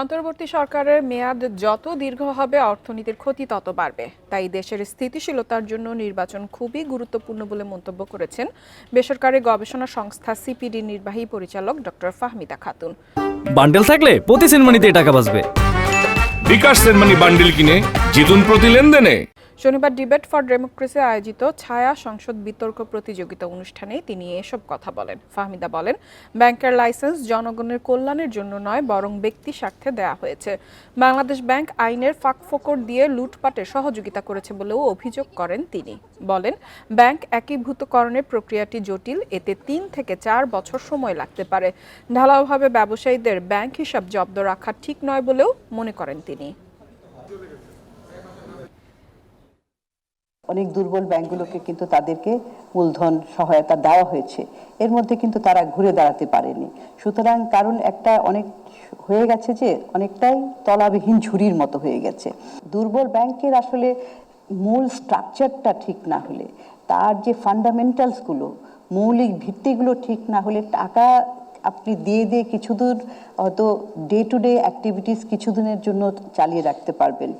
অন্তর্বর্তী সরকারের মেয়াদ যত দীর্ঘ হবে অর্থনীতির ক্ষতি তত বাড়বে। তাই দেশের স্থিতিশীলতার জন্য নির্বাচন খুবই গুরুত্বপূর্ণ বলে মন্তব্য করেছেন বেসরকারি গবেষণা সংস্থা সিপিডি নির্বাহী পরিচালক ডক্টর ফাহমিদা খাতুন। বান্ডেল থাকলে প্রতি সেনমানিতে টাকা বাঁচবে। বিকাশ সেনমানি বান্ডেল কিনে জিতুন প্রতি লেনদেনে। শনিবার ডিবেট ফর ডেমোক্রেসি আয়োজিত ছায়া সংসদ বিতর্ক প্রতিযোগিতা অনুষ্ঠানে তিনি এসব কথা বলেন। ফাহমিদা বলেন, ব্যাংকের লাইসেন্স জনগণের কল্যাণের জন্য নয়, বরং ব্যক্তি স্বার্থে দেয়া হয়েছে। বাংলাদেশ ব্যাংক আইনের ফাঁকফোকর দিয়ে লুটপাটে সহযোগিতা করেছে বলেও অভিযোগ করেন তিনি। বলেন, ব্যাংক একীভূতকরণের প্রক্রিয়াটি জটিল, এতে তিন থেকে চার বছর সময় লাগতে পারে। ঢালাওভাবে ব্যবসায়ীদের ব্যাংক হিসাব জব্দ রাখা ঠিক নয় বলেও মনে করেন তিনি। অনেক দুর্বল ব্যাংকগুলোকে কিন্তু তাদেরকে মূলধন সহায়তা দেওয়া হয়েছে। এর মধ্যে কিন্তু তারা ঘুরে দাঁড়াতে পারেনি। সুতরাং কারণ একটা অনেক হয়ে গেছে যে, অনেকটাই তলাবিহীন ঝুড়ির মতো হয়ে গেছে। দুর্বল ব্যাংকের আসলে মূল স্ট্রাকচারটা ঠিক না হলে, তার যে ফান্ডামেন্টালসগুলো, মৌলিক ভিত্তিগুলো ঠিক না হলে টাকা আপনি দিয়ে দিয়ে কিছু দূর হয়তো ডে টু ডে অ্যাক্টিভিটিস কিছু দিনের জন্য চালিয়ে রাখতে পারবেন।